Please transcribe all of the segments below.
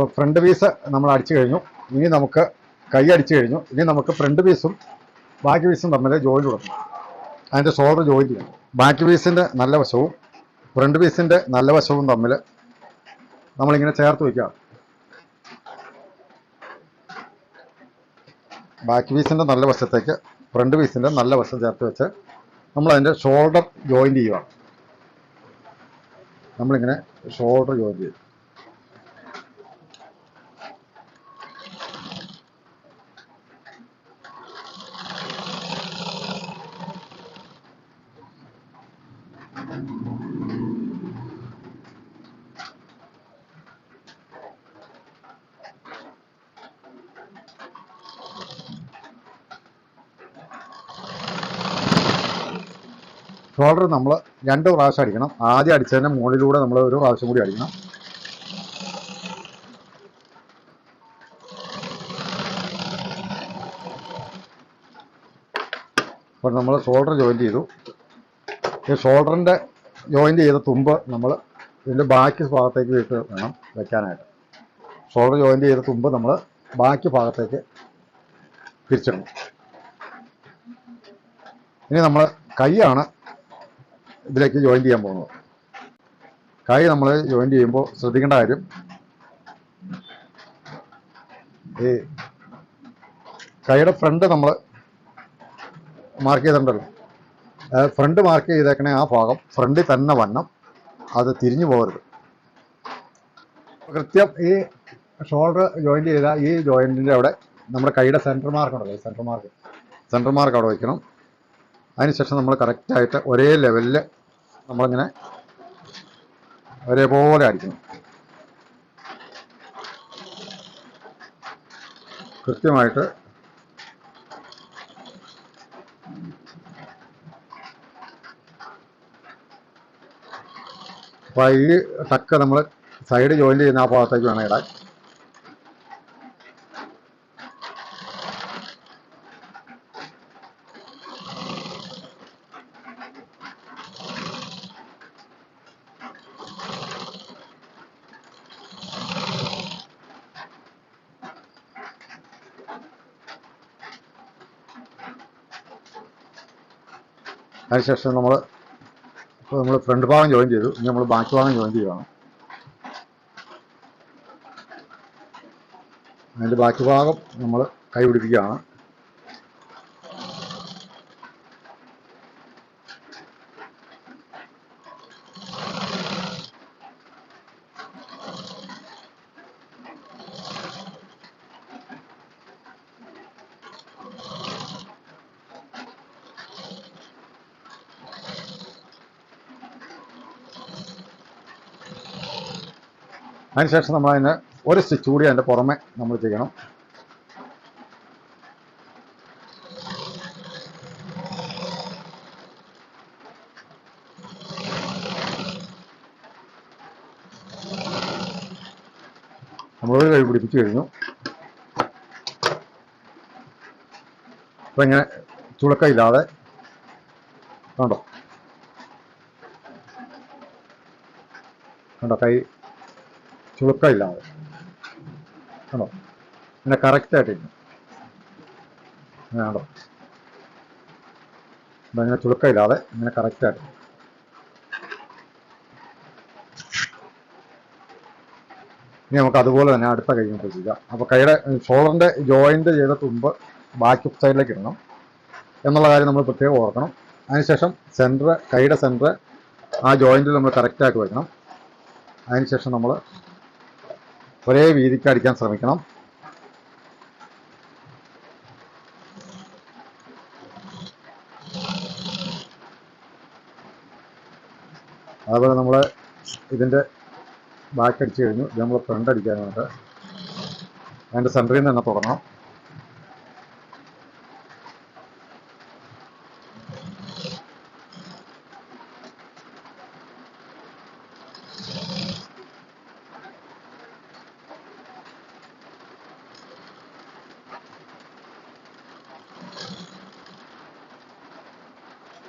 അപ്പോൾ front piece നമ്മൾ അടിച്ചു കഴിഞ്ഞു. ഇനി നമുക്ക് കൈ അടിച്ചു കഴിഞ്ഞു. ഇനി നമുക്ക് ഫ്രണ്ട് പീസും ബാക്ക് പീസും തമ്മിൽ ജോയിൻ കൊടുക്കണം അതിന്റെ ഷോൾഡർ ജോയിൻ ചെയ്യണം ബാക്ക് പീസിന്റെ നല്ല വശവും ഫ്രണ്ട് പീസിന്റെ നല്ല വശവും തമ്മിൽ നമ്മളിങ്ങനെ ചേർത്ത് വയ്ക്കുകയാണ് ബാക്ക് പീസിന്റെ നല്ല വശത്തേക്ക് ഫ്രണ്ട് പീസിന്റെ നല്ല വശം ചേർത്ത് വെച്ച് നമ്മൾ അതിന്റെ ഷോൾഡർ ജോയിൻ ചെയ്യുകയാണ് നമ്മളിങ്ങനെ ഷോൾഡർ ജോയിൻ ചെയ്യും ഷോൾഡർ നമ്മൾ രണ്ട് പ്രാവശ്യം അടിക്കണം. ആദ്യം അടിച്ചതിന്റെ മുകളിലൂടെ നമ്മൾ ഒരു പ്രാവശ്യം കൂടി അടിക്കണം. അപ്പോൾ നമ്മൾ ഷോൾഡർ ജോയിൻ ചെയ്തു. ഈ ഷോൾഡറിന്റെ ജോയിൻ ചെയ്ത തുമ്പ് നമ്മൾ ഇതിന്റെ ബാക്കി ഭാഗത്തേക്ക് വിട്ട് വേണം വെക്കാനായിട്ട്. ഷോൾഡർ ജോയിൻ ചെയ്ത തുമ്പ് നമ്മൾ ബാക്കി ഭാഗത്തേക്ക് തിരിച്ചിടണം. ഇനി നമ്മൾ കൈയാണ് ഇതിലേക്ക് ജോയിൻ ചെയ്യാൻ പോകുന്നത് കൈ നമ്മൾ ജോയിൻ ചെയ്യുമ്പോൾ ശ്രദ്ധിക്കേണ്ട കാര്യം ഈ കൈയുടെ ഫ്രണ്ട് നമ്മൾ മാർക്ക് ചെയ്തിട്ടുണ്ടല്ലോ. ഫ്രണ്ട് മാർക്ക് ചെയ്തേക്കണേ ആ ഭാഗം ഫ്രണ്ടിൽ തന്നെ വണ്ണം അത് തിരിഞ്ഞു പോകരുത്. കൃത്യം ഈ ഷോൾഡർ ജോയിൻ ചെയ്ത ഈ ജോയിന്റിന്റെ അവിടെ നമ്മുടെ കൈയുടെ സെന്റർ മാർക്ക് ഉണ്ടല്ലോ സെന്റർ മാർക്ക് സെന്റർ മാർക്ക് അവിടെ വയ്ക്കണം. അതിനുശേഷം നമ്മൾ കറക്റ്റായിട്ട് ഒരേ ലെവലിൽ നമ്മളിങ്ങനെ ഒരേപോലെ അടിക്കണം കൃത്യമായിട്ട് അപ്പോൾ ഈ ടക്ക് നമ്മൾ സൈഡ് ജോയിൻ ചെയ്യുന്ന ആ ഭാഗത്തേക്ക് വേണം ഇടാൻ. അതിനുശേഷം നമ്മൾ ഇപ്പോൾ നമ്മൾ ഫ്രണ്ട് ഭാഗം ജോയിൻ ചെയ്തു. ഇനി നമ്മൾ ബാക്ക് ഭാഗം ജോയിൻ ചെയ്യുകയാണ് അതിന്റെ ബാക്ക് ഭാഗം നമ്മൾ കൈ പിടിപ്പിക്കുകയാണ് അതിനുശേഷം നമ്മൾ അതിന് ഒരു സ്റ്റിച്ച് കൂടി അതിന്റെ പുറമെ നമ്മൾ ചെയ്യണം. നമ്മളൊരു കൈ പിടിപ്പിച്ച് കഴിഞ്ഞു. അപ്പം ഇങ്ങനെ ചുളക്കയില്ലാതെ കണ്ടോ? കണ്ടോ കൈ ചുളുക്കമില്ലാതെ ആണോ? ഇങ്ങനെ കറക്റ്റായിട്ടിരിക്കും. അങ്ങനെയാണോ ഇങ്ങനെ കണ്ടോ ഇതാ ഇങ്ങനെ ചുളുക്കമില്ലാതെ ഇങ്ങനെ കറക്റ്റായിട്ട്. ഇനി നമുക്ക് അതുപോലെ തന്നെ അടുത്ത കൈ കൊണ്ട് ചെയ്യാം. അപ്പോൾ കൈയുടെ ഷോൾഡറിന്റെ ജോയിന്റ് ചെയ്ത തുമ്പ് ബാക്ക് സൈഡിലേക്ക് ഇടണം. എന്നുള്ള കാര്യം നമ്മൾ പ്രത്യേകം ഓർക്കണം. അതിനുശേഷം സെന്റർ കൈയുടെ സെന്റർ ആ ജോയിന്റിൽ നമ്മൾ കറക്റ്റായിട്ട് വയ്ക്കണം അതിനുശേഷം നമ്മൾ ഒരേ വീതിക്ക് അടിക്കാൻ ശ്രമിക്കണം. അതുപോലെ നമ്മൾ ഇതിന്റെ ബാക്ക് അടിച്ച് കഴിഞ്ഞു. ഇത് നമ്മൾ ഫ്രണ്ട് അടിക്കാനായിട്ട്. അതിന്റെ സെന്ററിൽ നിന്ന് തന്നെ തുടങ്ങണം.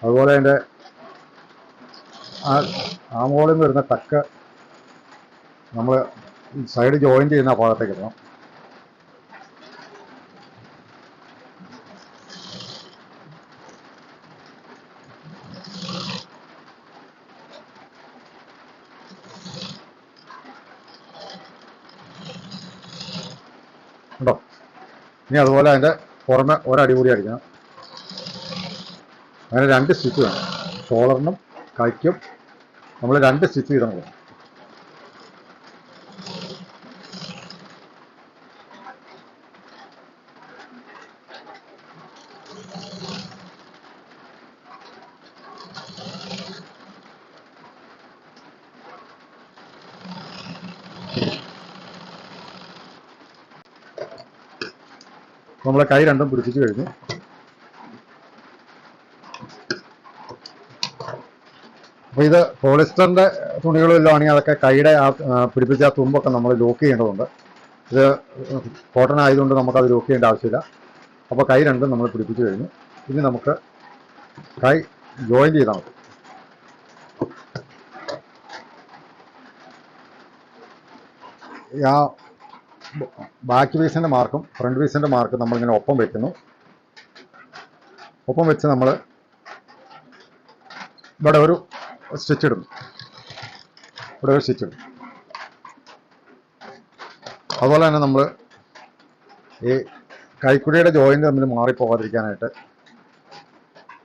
അതുപോലെ അതിന്റെ ആ ആമോളിൽ നിന്ന് വരുന്ന ടക്ക് നമ്മൾ സൈഡ് ജോയിൻ ചെയ്യുന്ന ഭാഗത്തേക്ക് ഇടണം. ഉണ്ടോ? ഇനി അതുപോലെ അതിന്റെ പുറമെ ഒരടി കൂടി അടിക്കണം. അങ്ങനെ രണ്ട് സ്റ്റിച്ച് വേണം. ഷോളറിനും കൈക്കും നമ്മൾ രണ്ട് സ്റ്റിച്ച് ചെയ്താൽ മതി നമ്മളെ കൈ രണ്ടും പിടിപ്പിച്ച് കഴിഞ്ഞു. അപ്പോൾ ഇത് പോളിസ്റ്ററിന്റെ തുണികളെല്ലാം ആണെങ്കിൽ അതൊക്കെ കൈയുടെ ആ, പിടിപ്പിച്ച ആ തുമ്പൊക്കെ നമ്മൾ ലോക്ക് ചെയ്യേണ്ടതുണ്ട്. ഇത് കോട്ടൺ ആയതുകൊണ്ട് നമുക്കത് ലോക്ക് ചെയ്യേണ്ട ആവശ്യമില്ല. അപ്പോൾ കൈ രണ്ടും നമ്മൾ പിടിപ്പിച്ച് കഴിഞ്ഞു. ഇനി നമുക്ക് കൈ ജോയിൻ ചെയ്താൽ മതി. ആ ബാക്ക് പീസിന്റെ മാർക്കും ഫ്രണ്ട് പീസിന്റെ മാർക്കും നമ്മളിങ്ങനെ ഒപ്പം വെക്കുന്നു. ഒപ്പം വെച്ച് നമ്മൾ ഇവിടെ ഒരു സ്റ്റിച്ച് ഇടും ഇവിടെ ഒരു സ്റ്റിച്ച് ഇടും അതുപോലെ തന്നെ നമ്മൾ ഈ കൈക്കുഴിയുടെ ജോയിന്റ് തമ്മിൽ മാറിപ്പോകാതിരിക്കാനായിട്ട്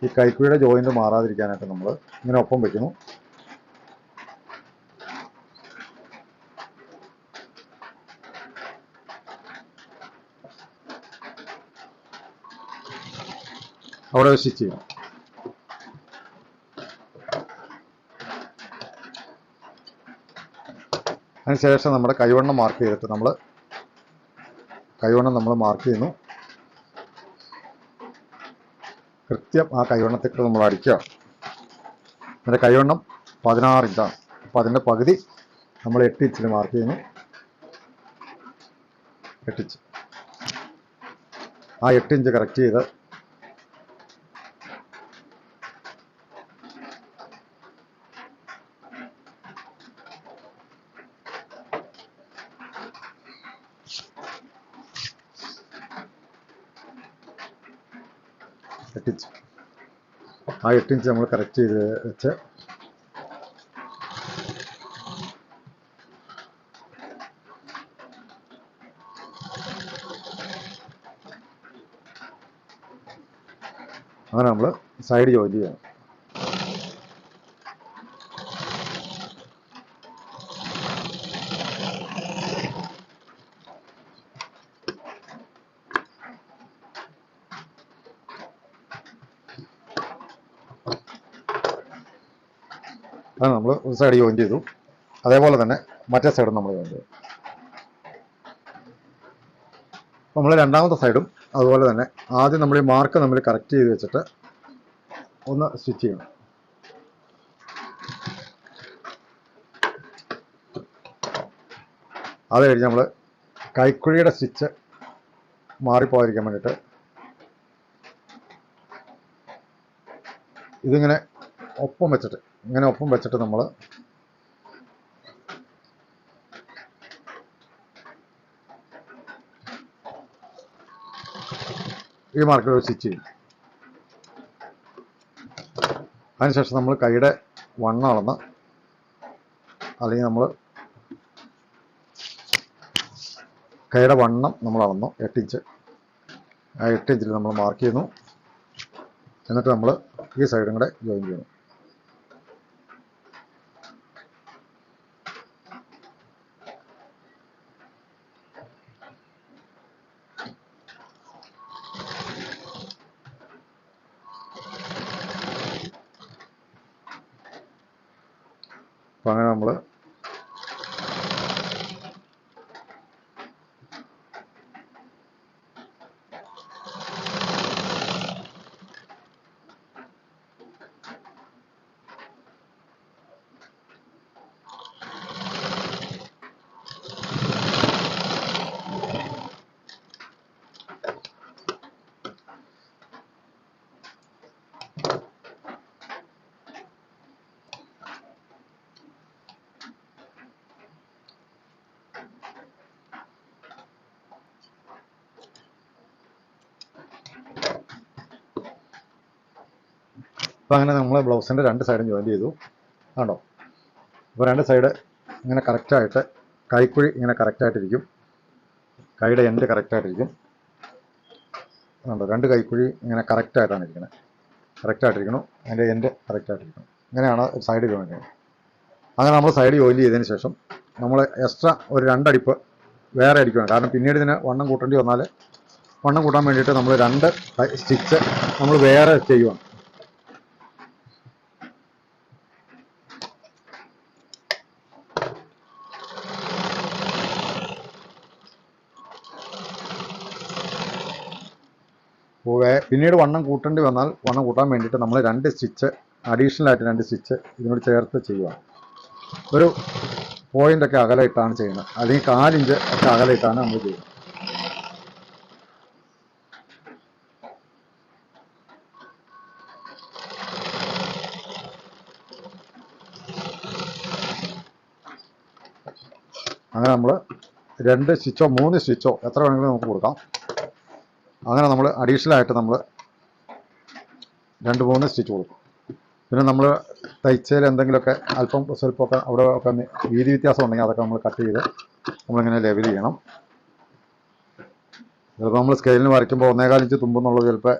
ഈ കൈക്കുഴിയുടെ ജോയിന്റ് മാറാതിരിക്കാനായിട്ട് നമ്മൾ ഇങ്ങനെ ഒപ്പം വയ്ക്കുന്നു അവിടെ സ്റ്റിച്ച് ചെയ്യണം. അതിനുശേഷം നമ്മുടെ കൈവണ്ണം മാർക്ക് ചെയ്തിട്ട് നമ്മൾ കൈവണ്ണം നമ്മൾ മാർക്ക് ചെയ്യുന്നു. കൃത്യം ആ കൈവണ്ണത്തിൽ നമ്മൾ അടിക്കുക. അതിന്റെ കൈവണ്ണം പതിനാറ് ഇഞ്ചാണ് അപ്പോൾ അതിന്റെ പകുതി നമ്മൾ എട്ട് ഇഞ്ചിൽ മാർക്ക് ചെയ്യുന്നു. എട്ടിഞ്ച് ആ എട്ട് ഇഞ്ച് കറക്റ്റ് ചെയ്ത് എട്ട് ഇഞ്ച് ആ എട്ട് ഇഞ്ച് നമ്മൾ കറക്റ്റ് ചെയ്ത് വെച്ച്. അങ്ങനെ നമ്മൾ സൈഡ് ജോയിൻ ചെയ്യണം. അത് നമ്മൾ ഒരു സൈഡ് ജോയിൻ ചെയ്തു. അതേപോലെ തന്നെ മറ്റേ സൈഡും നമ്മൾ ജോയിൻ ചെയ്തു. നമ്മൾ രണ്ടാമത്തെ സൈഡും അതുപോലെ തന്നെ ആദ്യം നമ്മൾ ഈ മാർക്ക് നമ്മൾ കറക്റ്റ് ചെയ്ത് വെച്ചിട്ട് ഒന്ന് സ്റ്റിച്ച് ചെയ്യണം. അത് കഴിഞ്ഞ് നമ്മൾ കൈക്കുഴിയുടെ സ്റ്റിച്ച് മാറിപ്പോകാതിരിക്കാൻ വേണ്ടിയിട്ട് ഇതിങ്ങനെ ഒപ്പം വെച്ചിട്ട് ഇങ്ങനെ ഒപ്പം വെച്ചിട്ട് നമ്മൾ ഈ മാർക്കിൽ സ്റ്റിച്ച് ചെയ്യും. അതിനുശേഷം നമ്മൾ കൈയുടെ വണ്ണം അളന്ന് അല്ലെങ്കിൽ നമ്മൾ കൈയുടെ വണ്ണം നമ്മൾ അളന്നു. എട്ട് ഇഞ്ച്. ആ എട്ട് ഇഞ്ചിൽ നമ്മൾ മാർക്ക് ചെയ്യുന്നു. എന്നിട്ട് നമ്മൾ ഈ സൈഡും കൂടെ ജോയിൻ ചെയ്യുന്നു. അപ്പം അങ്ങനെ നമ്മൾ അപ്പോൾ അങ്ങനെ നമ്മൾ ബ്ലൗസിന്റെ രണ്ട് സൈഡും ജോയിൻ ചെയ്തു. ആണോ അപ്പോൾ രണ്ട് സൈഡ് ഇങ്ങനെ കറക്റ്റായിട്ട് കൈക്കുഴി ഇങ്ങനെ കറക്റ്റായിട്ടിരിക്കും കൈയുടെ എൻഡ് കറക്റ്റായിട്ടിരിക്കും കണ്ടോ? രണ്ട് കൈക്കുഴി ഇങ്ങനെ കറക്റ്റായിട്ടാണ് ഇരിക്കുന്നത് കറക്റ്റായിട്ടിരിക്കണം അതിന്റെ എൻഡ് കറക്റ്റായിട്ടിരിക്കണം ഇങ്ങനെയാണ് സൈഡ് ജോയിൻ ചെയ്യുന്നത്. അങ്ങനെ നമ്മൾ സൈഡ് ജോയിൻ ചെയ്തതിന് ശേഷം നമ്മൾ എക്സ്ട്രാ ഒരു രണ്ടടിപ്പ് വേറെ അടിക്കുകയാണ് കാരണം പിന്നീട് ഇതിന് വണ്ണം കൂട്ടേണ്ടി വന്നാൽ വണ്ണം കൂട്ടാൻ വേണ്ടിയിട്ട് നമ്മൾ രണ്ട് സ്റ്റിച്ച് നമ്മൾ വേറെ ചെയ്യുവാണ്. പിന്നീട് വണ്ണം കൂട്ടേണ്ടി വന്നാൽ വണ്ണം കൂട്ടാൻ വേണ്ടിയിട്ട് നമ്മൾ രണ്ട് സ്റ്റിച്ച് അഡീഷണൽ ആയിട്ട് രണ്ട് സ്റ്റിച്ച് ഇതിനോട് ചേർത്ത് ചെയ്യുക. ഒരു പോയിന്റൊക്കെ ഒക്കെ അകലയിട്ടാണ് ചെയ്യുന്നത്. അല്ലെങ്കിൽ കാലിഞ്ച് ഒക്കെ അകലയിട്ടാണ് നമ്മൾ ചെയ്യുന്നത്. അങ്ങനെ നമ്മൾ രണ്ട് സ്റ്റിച്ചോ മൂന്ന് സ്റ്റിച്ചോ എത്ര വേണമെങ്കിലും നമുക്ക് കൊടുക്കാം. അങ്ങനെ നമ്മൾ അഡീഷണൽ ആയിട്ട് നമ്മൾ രണ്ട് മൂന്ന് സ്റ്റിച്ച് കൊടുക്കും. പിന്നെ നമ്മൾ തയ്ച്ചതിൽ എന്തെങ്കിലുമൊക്കെ അല്പം സ്വല്പമൊക്കെ അവിടെ ഒക്കെ വീതി വ്യത്യാസം ഉണ്ടെങ്കിൽ അതൊക്കെ നമ്മൾ കട്ട് ചെയ്ത് നമ്മളിങ്ങനെ ലെവൽ ചെയ്യണം. ചിലപ്പോൾ നമ്മൾ സ്കെയിലിന് വരയ്ക്കുമ്പോൾ ഒന്നേകാൽ ഇഞ്ച് തുമ്പെന്നുള്ളത് ചിലപ്പോൾ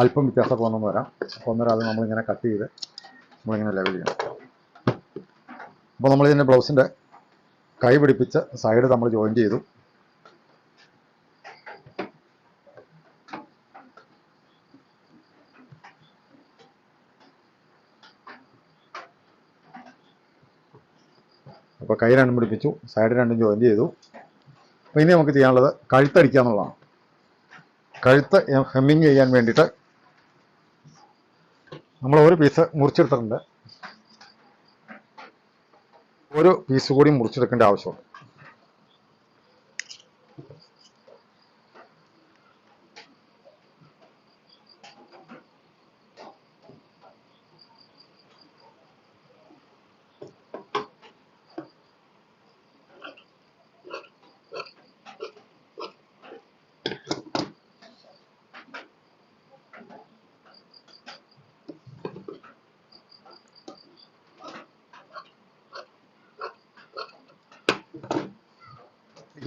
അല്പം വ്യത്യാസമൊക്കെ വന്നെന്ന് വരാം. അപ്പോൾ അന്നേരം അത് നമ്മളിങ്ങനെ കട്ട് ചെയ്ത് നമ്മളിങ്ങനെ ലെവൽ ചെയ്യണം. അപ്പോൾ നമ്മളിതിന്റെ ബ്ലൗസിന്റെ കൈ പിടിപ്പിച്ച് സൈഡ് നമ്മൾ ജോയിൻ ചെയ്തു. കൈ രണ്ടും പിടിപ്പിച്ചു സൈഡ് രണ്ടും ജോയിൻ ചെയ്തു. അപ്പോൾ ഇനി നമുക്ക് ചെയ്യാനുള്ളത് കഴുത്തടിക്കുക എന്നുള്ളതാണ്. കഴുത്ത് ഹെമ്മിങ് ചെയ്യാൻ വേണ്ടിയിട്ട് നമ്മൾ ഒരു പീസ് മുറിച്ചെടുത്തിട്ടുണ്ട്. ഒരു പീസ് കൂടി മുറിച്ചെടുക്കേണ്ട ആവശ്യമുണ്ട്.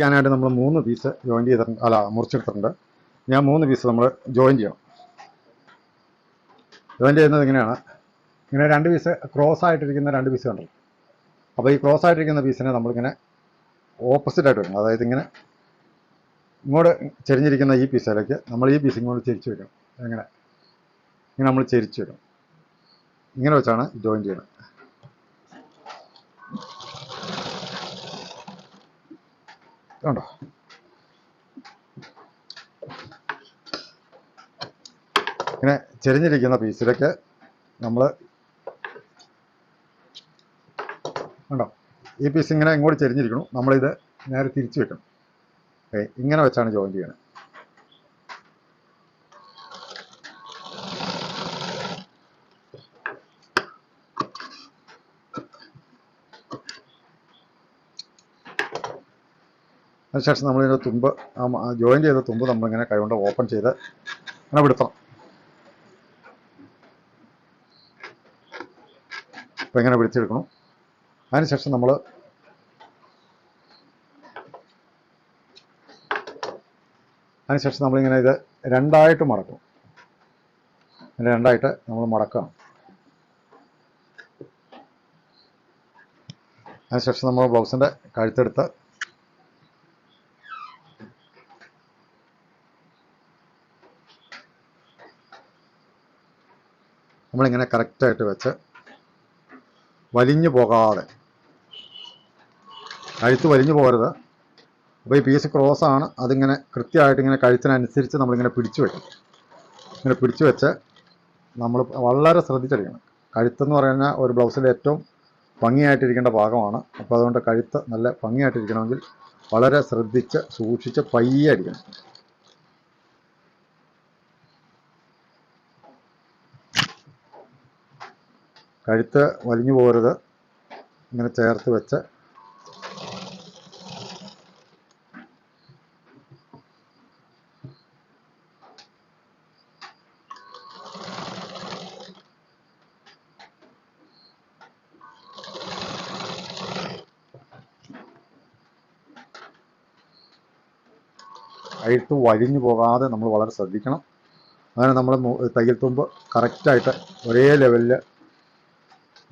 ാനായിട്ട് നമ്മൾ മൂന്ന് പീസ് ജോയിൻ ചെയ്തിട്ടുണ്ട്. അല്ല മുറിച്ചെടുത്തിട്ടുണ്ട്. ഞാൻ മൂന്ന് പീസ് നമ്മൾ ജോയിൻ ചെയ്യണം. ജോയിൻ ചെയ്യുന്നത് ഇങ്ങനെയാണ്. ഇങ്ങനെ രണ്ട് പീസ് ക്രോസ് ആയിട്ടിരിക്കുന്ന രണ്ട് പീസ് കണ്ടു? അപ്പോൾ ഈ ക്രോസ് ആയിട്ടിരിക്കുന്ന പീസിനെ നമ്മളിങ്ങനെ ഓപ്പോസിറ്റ് ആയിട്ട് വെക്കണം. അതായത് ഇങ്ങനെ ഇങ്ങോട്ട് ചെരിഞ്ഞിരിക്കുന്ന ഈ പീസിലേക്ക് നമ്മൾ ഈ പീസ് ഇങ്ങോട്ട് ചെരിച്ച് വെക്കണം. എങ്ങനെ? ഇങ്ങനെ നമ്മൾ ചെരിച്ച് വെക്കണം. ഇങ്ങനെ വെച്ചാണ് ജോയിൻ ചെയ്യുന്നത്. കണ്ടോ ഇങ്ങനെ ചെരിഞ്ഞിരിക്കുന്ന പീസിലേക്ക് നമ്മൾ കണ്ടോ ഈ പീസ് ഇങ്ങനെ ഇങ്ങോട്ട് ചെരിഞ്ഞിരിക്കണം നമ്മളിത് നേരെ തിരിച്ചു വെക്കണം. ഇങ്ങനെ വെച്ചാണ് ജോയിൻ ചെയ്യണത് അതിനുശേഷം നമ്മളിതിന്റെ തുമ്പ് ജോയിൻ ചെയ്ത തുമ്പ് നമ്മളിങ്ങനെ കൈകൊണ്ട് ഓപ്പൺ ചെയ്ത് അങ്ങനെ വിടുത്തണം അപ്പം ഇങ്ങനെ പിടിച്ചെടുക്കണം. അതിനുശേഷം നമ്മൾ അതിനുശേഷം നമ്മളിങ്ങനെ ഇത് രണ്ടായിട്ട് മടക്കും. ഇങ്ങനെ രണ്ടായിട്ട് നമ്മൾ മടക്കാം അതിനുശേഷം നമ്മൾ ബ്ലൗസിന്റെ കഴുത്തെടുത്ത് നമ്മളിങ്ങനെ കറക്റ്റായിട്ട് വെച്ച് വലിഞ്ഞു പോകാതെ. കഴുത്ത് വലിഞ്ഞു പോകരുത്. അപ്പോൾ ഈ പീസ് ക്രോസ് ആണ്. അതിങ്ങനെ കൃത്യമായിട്ട് ഇങ്ങനെ കഴുത്തിനനുസരിച്ച് നമ്മളിങ്ങനെ പിടിച്ചു വെക്കും. ഇങ്ങനെ പിടിച്ചു വെച്ച് നമ്മൾ വളരെ ശ്രദ്ധിച്ചെടുക്കണം. കഴുത്തെന്ന് പറയുന്ന ഒരു ബ്ലൗസിൽ ഏറ്റവും ഭംഗിയായിട്ടിരിക്കേണ്ട ഭാഗമാണ്. അപ്പോൾ അതുകൊണ്ട് കഴുത്ത് നല്ല ഭംഗിയായിട്ടിരിക്കണമെങ്കിൽ വളരെ ശ്രദ്ധിച്ച് സൂക്ഷിച്ച് പയ്യെ അടിക്കണം. കഴുത്ത് വലിഞ്ഞു പോകരുത്. ഇങ്ങനെ ചേർത്ത് വെച്ച്. കഴുത്ത് വലിഞ്ഞു പോകാതെ നമ്മൾ വളരെ ശ്രദ്ധിക്കണം. അങ്ങനെ നമ്മൾ തയ്യൽ തുമ്പ് കറക്റ്റായിട്ട് ഒരേ ലെവലിൽ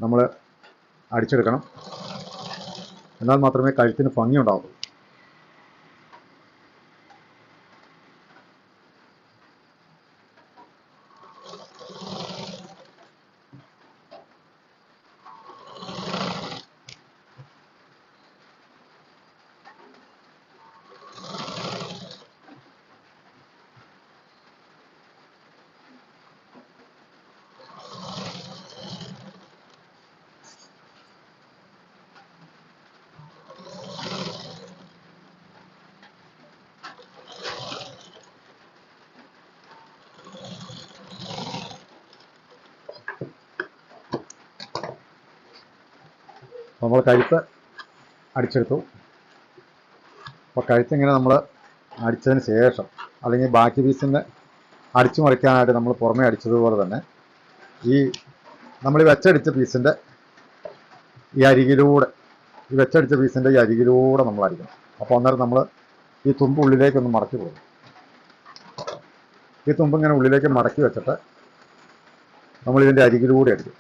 നമ്മൾ അടിച്ചെടുക്കണം. എന്നാൽ മാത്രമേ കഴുത്തിന് ഭംഗി ഉണ്ടാവൂ നമ്മൾ കഴുത്ത് അടിച്ചെടുത്തു. അപ്പോൾ കഴുത്തിങ്ങനെ നമ്മൾ അടിച്ചതിന് ശേഷം അല്ലെങ്കിൽ ബാക്കി പീസിന്റെ അടിച്ചു മറിക്കാനായിട്ട് നമ്മൾ പുറമേ അടിച്ചതുപോലെ തന്നെ ഈ നമ്മൾ ഈ വെച്ചടിച്ച പീസിന്റെ ഈ അരികിലൂടെ ഈ വെച്ചടിച്ച പീസിന്റെ ഈ അരികിലൂടെ നമ്മൾ അടിക്കണം അപ്പോൾ അന്നേരം നമ്മൾ ഈ തുമ്പ് ഉള്ളിലേക്കൊന്ന് മടക്കി പോകും ഈ തുമ്പ് ഇങ്ങനെ ഉള്ളിലേക്ക് മടക്കി വെച്ചിട്ട് നമ്മൾ ഇതിന്റെ അരികിലൂടെ അടിക്കും.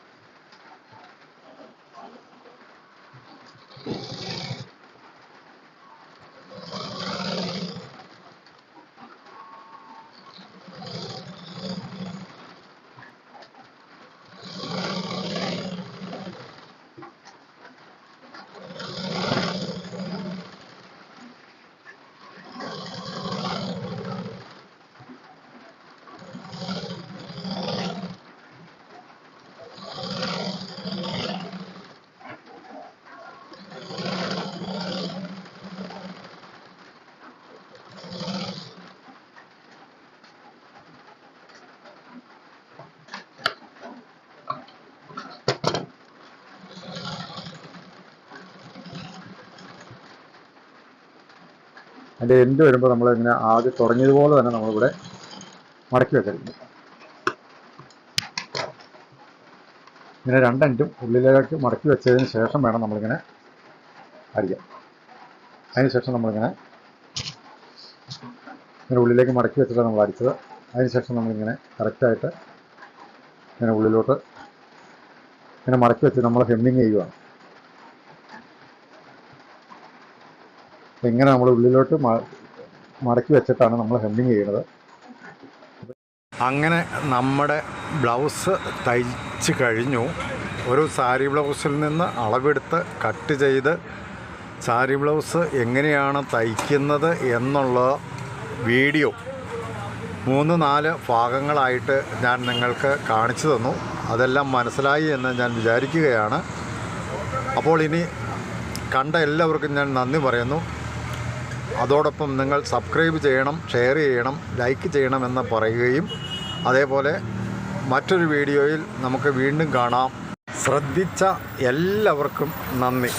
അതിന്റെ എൻഡ് വരുമ്പോൾ നമ്മൾ ഇങ്ങനെ ആദ്യം തുടങ്ങിയതുപോലെ തന്നെ നമ്മളിവിടെ മടക്കി വെക്കരുത് ഇങ്ങനെ രണ്ടെൻഡും ഉള്ളിലേക്ക് മടക്കി വെച്ചതിന് ശേഷം വേണം നമ്മളിങ്ങനെ അരിയാം അതിന് ശേഷം നമ്മളിങ്ങനെ ഇങ്ങനെ ഉള്ളിലേക്ക് മടക്കി വെച്ചിട്ടാണ് നമ്മൾ അടിച്ചത് അതിന് ശേഷം നമ്മളിങ്ങനെ കറക്റ്റായിട്ട് ഇങ്ങനെ ഉള്ളിലോട്ട് ഇങ്ങനെ മടക്കി വെച്ച് നമ്മൾ ഹെമ്മിങ് ഇങ്ങനെ നമ്മൾ ഉള്ളിലോട്ട് മടക്കി വെച്ചിട്ടാണ് നമ്മൾ ഹെമ്മിങ് ചെയ്യുന്നത്. അങ്ങനെ നമ്മുടെ ബ്ലൗസ് തയ്ച്ച് കഴിഞ്ഞു. ഒരു സാരി ബ്ലൗസിൽ നിന്ന് അളവെടുത്ത് കട്ട് ചെയ്ത് സാരി ബ്ലൗസ് എങ്ങനെയാണ് തയ്ക്കുന്നത് എന്നുള്ള വീഡിയോ മൂന്ന് നാല് ഭാഗങ്ങളായിട്ട് ഞാൻ നിങ്ങൾക്ക് കാണിച്ചു തന്നു. അതെല്ലാം മനസ്സിലായി എന്ന് ഞാൻ വിചാരിക്കുകയാണ്. അപ്പോൾ ഇനി കണ്ട എല്ലാവർക്കും ഞാൻ നന്ദി പറയുന്നു. അതോടൊപ്പം നിങ്ങൾ സബ്സ്ക്രൈബ് ചെയ്യണം ഷെയർ ചെയ്യണം ലൈക്ക് ചെയ്യണമെന്ന് പറയുകയും അതേപോലെ മറ്റൊരു വീഡിയോയിൽ നമുക്ക് വീണ്ടും കാണാം. ശ്രദ്ധിച്ച എല്ലാവർക്കും നന്ദി.